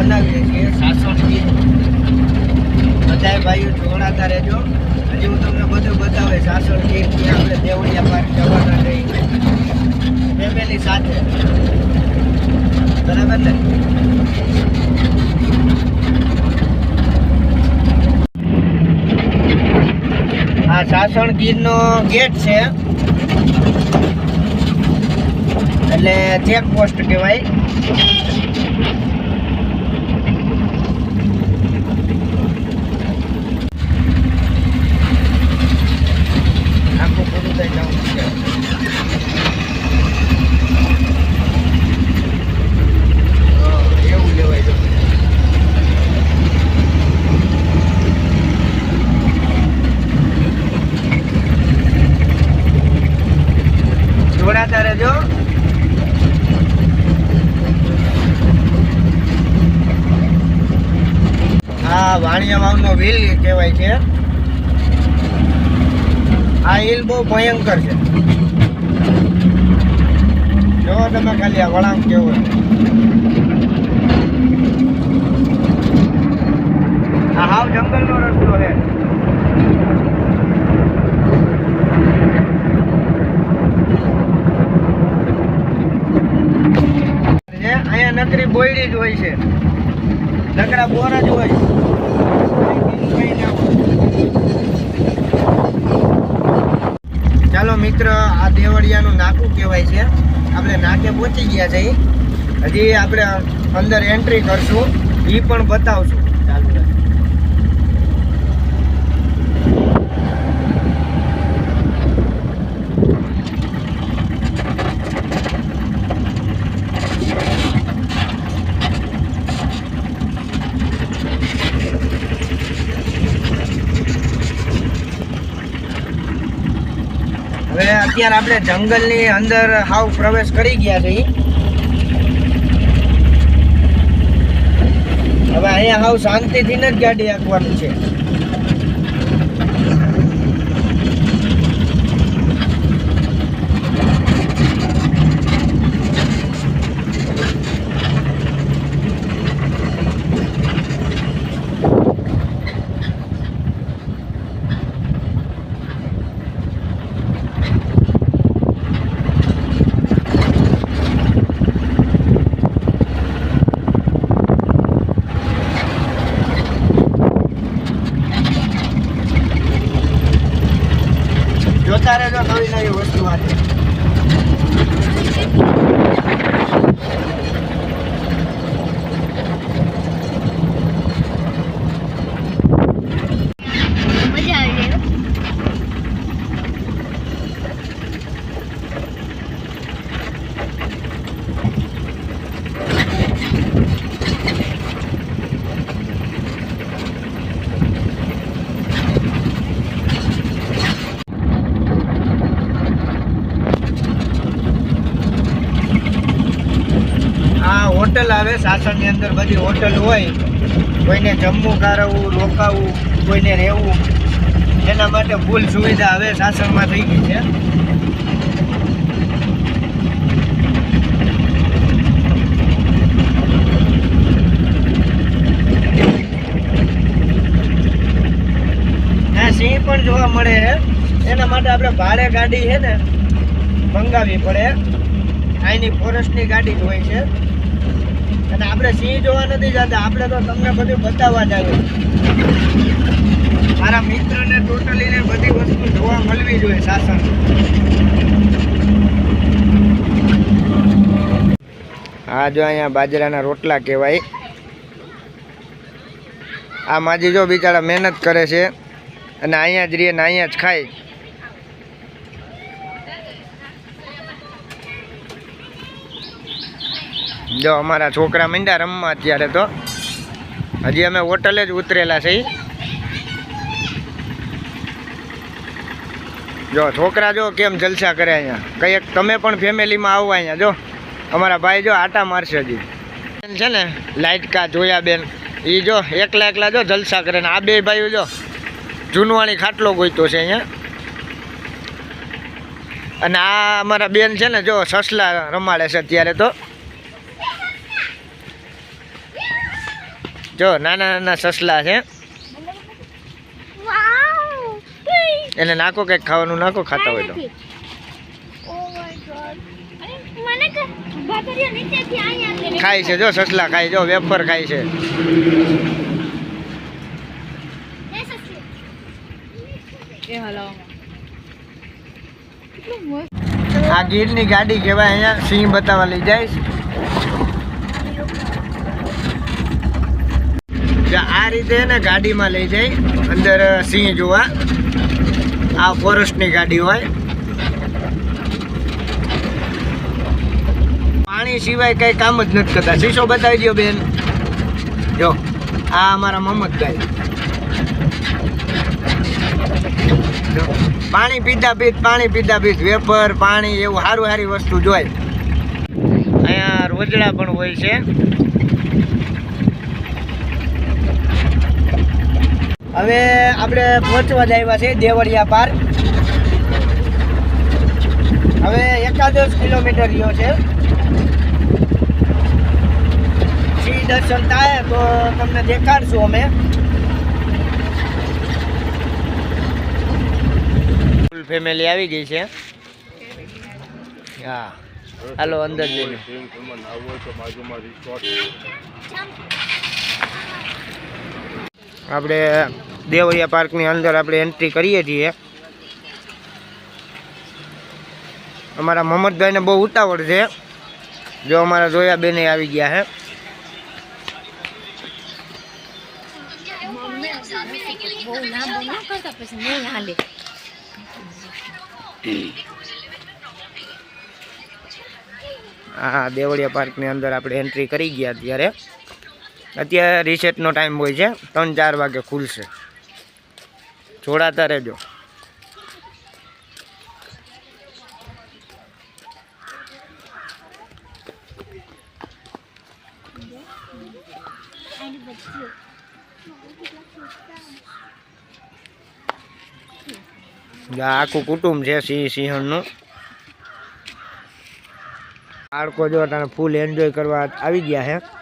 બનાવીએ છીએ સાસણ ગીર બધાય ભાઈઓ જોડાતા રહેજો. હજી હું તમને બધું બતાવે ગીર ત્યાં આપણે દેવળિયા પાર્ક જવાના રહી ફેમિલી સાથે. બરાબર ને? સાસણ ગીરનો ગેટ છે. એટલે ચેક પોસ્ટ કહેવાય આખું પૂરું થઈ જવું છે હા, એવું લેવાય છે જોડાતા રહેજો આ વાણિયા વાવનો વ્હીલ કહેવાય છે. આ હિલ બહુ ભયંકર છે. જોવો તમે ખાલી આ વળાંક કેવો. આ હાવ જંગલનો રસ્તો છે. અહીંયા નકરી બોયડી જ હોય છે. નકરા બોર જ હોય બીજું કંઈ ના હોય. ચાલો મિત્ર, આ દેવળિયાનું નાકું કહેવાય છે. આપણે નાકે પહોંચી ગયા છે હજી આપણે અંદર એન્ટ્રી કરશું. એ પણ બતાવશું ચાલુ રાખો. હવે અત્યારે આપણે જંગલની અંદર હાવ પ્રવેશ કરી ગયા છે હવે અહીંયા હાવ શાંતિથી જ ગાડી આંકવાની છે જોતા રહેજો નવી નવી વસ્તુ આજે મજા આવી જાય આ હોટલ આવે સાસણની અંદર બધી હોટલ હોય, કોઈને જમવું કારવવું રોકાવું, કોઈને રહેવું, એના માટે ફૂલ સુવિધા હવે સાસણમાં થઈ ગઈ છે. સિંહ પણ જોવા મળે એના માટે આપણે ભાડે ગાડી છે ને, મંગાવવી પડે. અહીંની ફોરેસ્ટની ગાડી જ હોય છે. અને આપણે સિંહ જોવા નથી જતા, આપણે તો તમને બધું બતાવવા જ મારા મિત્રને ટોટલીને બધી વસ્તુ જોવા મળવી જોઈએ શાસન આ જો અહીંયા બાજરાના રોટલા કહેવાય. આ માજી જો બિચારા મહેનત કરે છે અને અહીંયા જ રહીએ ને અહીંયા જ ખાય. જો અમારા છોકરા મીંડા રમવા અત્યારે તો. હજી અમે હોટલે જ ઉતરેલા છે જો છોકરા જો કેમ જલસા કરે અહીંયા? કંઈક તમે પણ ફેમિલીમાં આવવા અહીંયા, જો. અમારા ભાઈ જો આટા મારશે હજી. છે ને લાઇટકા જોયા બેન. એ જો એકલા એકલા જો જલસા કરે ને આ બે ભાઈઓ જો જૂનવાણી ખાટલો ગોઈતો છે અહીંયા. અને આ અમારા બેન છે ને જો સસલા રમાડે છે અત્યારે તો. જો, નાના નાના સસલા છે. એને નાખો કંઈક ખાવાનું નાખો ખાતા હોય તો. ખાય છે, જો, સસલા ખાય જો, વેફર ખાય છે. આ ગીરની ગાડી કહેવાય અહીંયા, સિંહ બતાવવા લઈ જાય. આ રીતે ને ગાડીમાં લઈ જાય, અંદર સિંહ જોવા. આ ફોરેસ્ટની ગાડી હોય. પાણી સિવાય કઈ કામ જ નથી કરતા. શીશો બતાવી દો બેન. જો, આ અમારા મમ્મદભાઈ પાણી પીતા પીત પાણી પીતા પીત વેપર પાણી, એવું સારું સારી વસ્તુ જોઈ અહીંયા રોજડા પણ હોય છે. હવે આપણે પહોંચવા જ આવ્યા છે દેવળિયા પાર્ક હવે એકાદશ કિલોમીટર રહ્યો છે. શ્રી દર્શન થાય તો તમને દેખાડશું અમે. ફૂલ ફેમિલી આવી ગઈ છે. હા. હાલો અંદર જઈને. આપણે દેવળિયા પાર્કની અંદર આપણે એન્ટ્રી કરીએ છીએ. અમારા મોહમ્મદભાઈને બહુ ઉતાવળ છે. જો અમારા જોયા બેને આવી ગયા હાલે હા, દેવળિયા પાર્કની અંદર આપણે એન્ટ્રી કરી ગયા અત્યારે. અત્યારે રિસેટનો ટાઈમ હોય છે. ત્રણ ચાર વાગે ખુલશે. જોડાતા રહેજો. આ આખું કુટુંબ છે સિંહ સિંહણનું. બાળકો જો તને ફૂલ એન્જોય કરવા આવી ગયા છે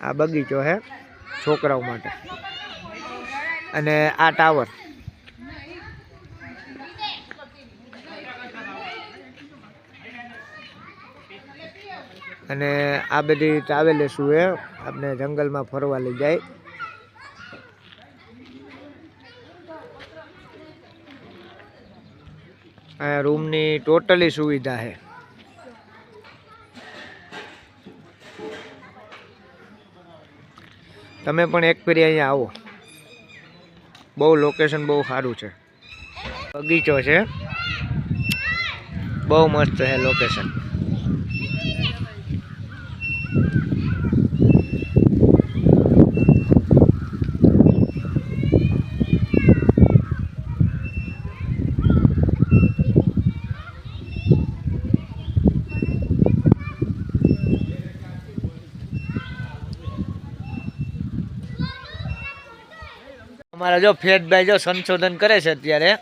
આ બગીચો છે છોકરાઓ માટે. અને આ ટાવર. અને આ બધી ટ્રાવેલર્સ એ આપણે જંગલમાં ફરવા લઈ જાય. આ રૂમની ટોટલી સુવિધા છે તમે પણ એક ફેરી અહીંયા આવો. બહુ લોકેશન બહુ સારું છે. બગીચો છે. બહુ મસ્ત છે લોકેશન અમારા જો ફેદભાઈ જો સંશોધન કરે છે અત્યારે.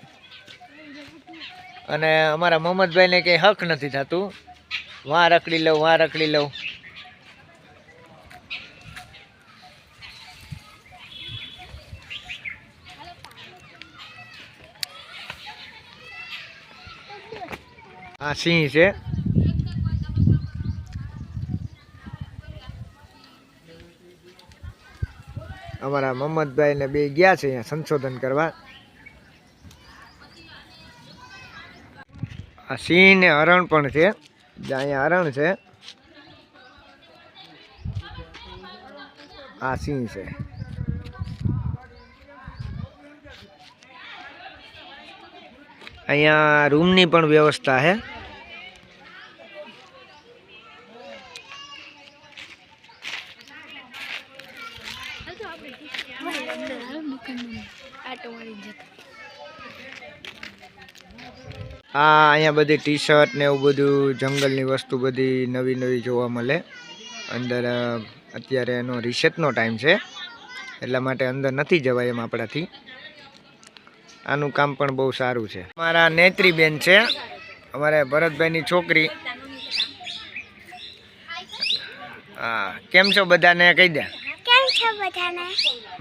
અને અમારા મોહમ્મદભાઈને કંઈ હક નથી થતું. વાં રખડી લઉં વાં રખડી લઉં. આ સિંહ છે. અમારા મોહમ્મદભાઈ ને બે ગયા છે અહીંયા સંશોધન કરવા. આ સિંહ ને હરણ પણ છે. જ્યાં અહીંયા હરણ છે. આ સિંહ છે. અહીંયા રૂમની પણ વ્યવસ્થા છે. અહીંયા બધી ટી શર્ટ ને એવું બધું જંગલની વસ્તુ બધી નવી નવી જોવા મળે. અંદર અત્યારે એનો રિસેપનો ટાઈમ છે. એટલા માટે અંદર નથી જવાય એમ આપણાથી. આનું કામ પણ બહુ સારું છે. મારા નેત્રીબેન છે. અમારે ભરતભાઈની છોકરી. હા કેમ છો બધાને? કહી દે.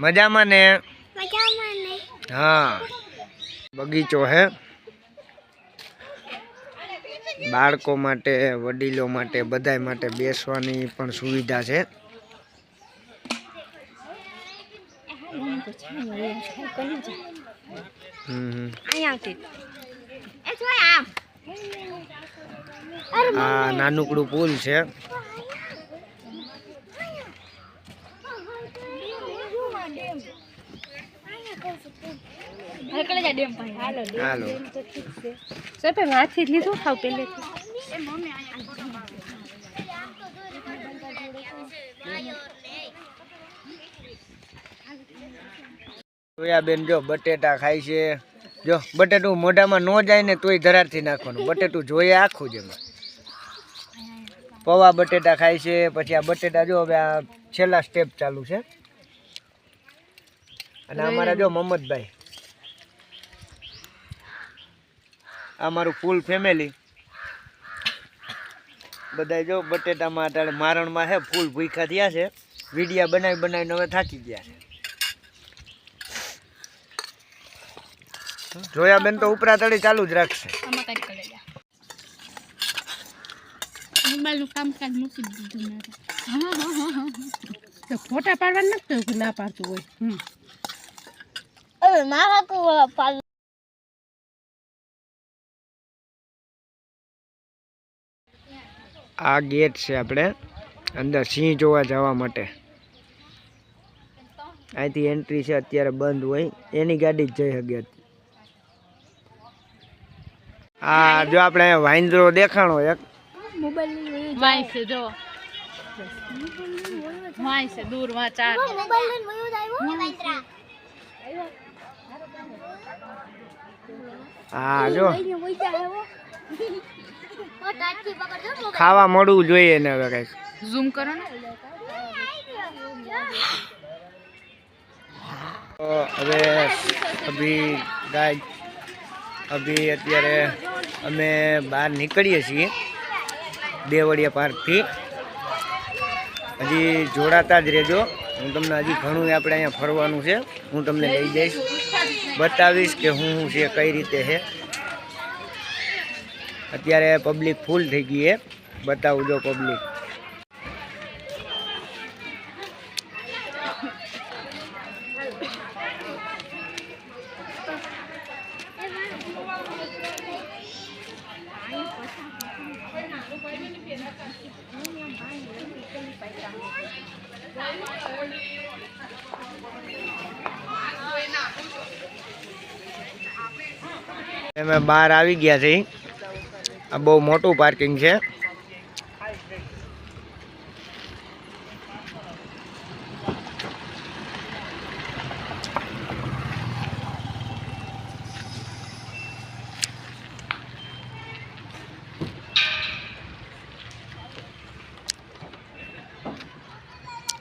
મજામાં ને? મજામાં ને? હા. બગીચો હે. બાળકો માટે વડીલો માટે બધાય માટે બેસવાની પણ સુવિધા છે. આ નાનકડું પુલ છે. હકલે જા ડેમ ભાઈ હાલો હાલો. સપે હાથી લીધું? ખાવ પેલે એ મમ્મી સોયાબેન જો બટેટા ખાય છે. જો બટેટું મોઢામાં ન જાય ને તોય ધરારથી નાખવાનું. બટેટું જોઈએ આખું જ એમાં. પૌવા બટેટા ખાય છે પછી આ બટેટા જો હવે આ છેલ્લા સ્ટેપ ચાલુ છે. અને અમારા જો મહમ્મદભાઈ આ મારું ફૂલ ફેમિલી બધા જો બટેટામાં અત્યારે મારણમાં છે ફૂલ ભૂખા થયા છે. વિડીયા બનાવી બનાવીને હવે થાકી ગયા છે. જોયા બેન તો ઉપરા તળી ચાલુ જ રાખશે. આમાં કઈ કરે જા મોબાઈલનું કામકાજ મૂકી દીધું મેં તો ફોટા પાડવા નથી ના પાડતું હોય. મારા આ ગેટ છે આપણે અંદર સિંહ જોવા જવા માટે. અહીંથી એન્ટ્રી છે અત્યારે બંધ હોય. એની ગાડી જ જઈ શકે આ જો આપણે વાઇન્દ્રો દેખાણો એક. દૂર હા જો ખાવા મળવું જોઈએ ને હવે કંઈક. ઝૂમ કરો ને. હવે અભી ગાય અભી અત્યારે અમે બહાર નીકળીએ છીએ દેવળિયા પાર્કથી. હજી જોડાતા જ રહેજો. હું તમને હજી ઘણું આપણે અહીંયા ફરવાનું છે. હું તમને લઈ જઈશ. બતાવીશ કે હું શું છે કઈ રીતે છે. અત્યારે પબ્લિક ફૂલ થઈ ગઈ છે. બતાવું જો પબ્લિક અમે બહાર આવી ગયા છે આ બહુ મોટું પાર્કિંગ છે.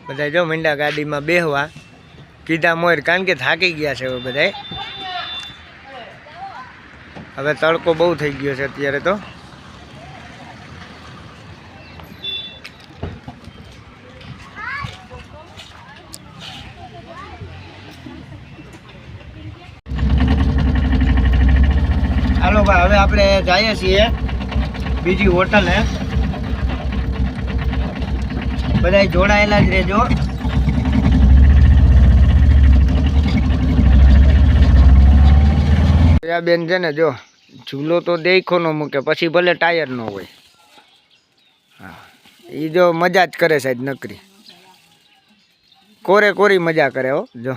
બધા જો મીંડા ગાડીમાં બેહવા. કીધા મોર, કારણ કે થાકી ગયા છે હવે બધાય. હવે તડકો બહુ થઈ ગયો છે અત્યારે તો હાલો ભાઈ હવે આપણે જઈએ છીએ બીજી હોટલ. બધા જોડાયેલા જ રહેજો. બેન છે ને જો, ઝૂલો તો દેખો નો મૂકે, પછી ભલે ટાયર નો હોય. હા એ જો મજા જ કરે સાહેબ નકરી. કોરે કોરી મજા કરે હો, જો.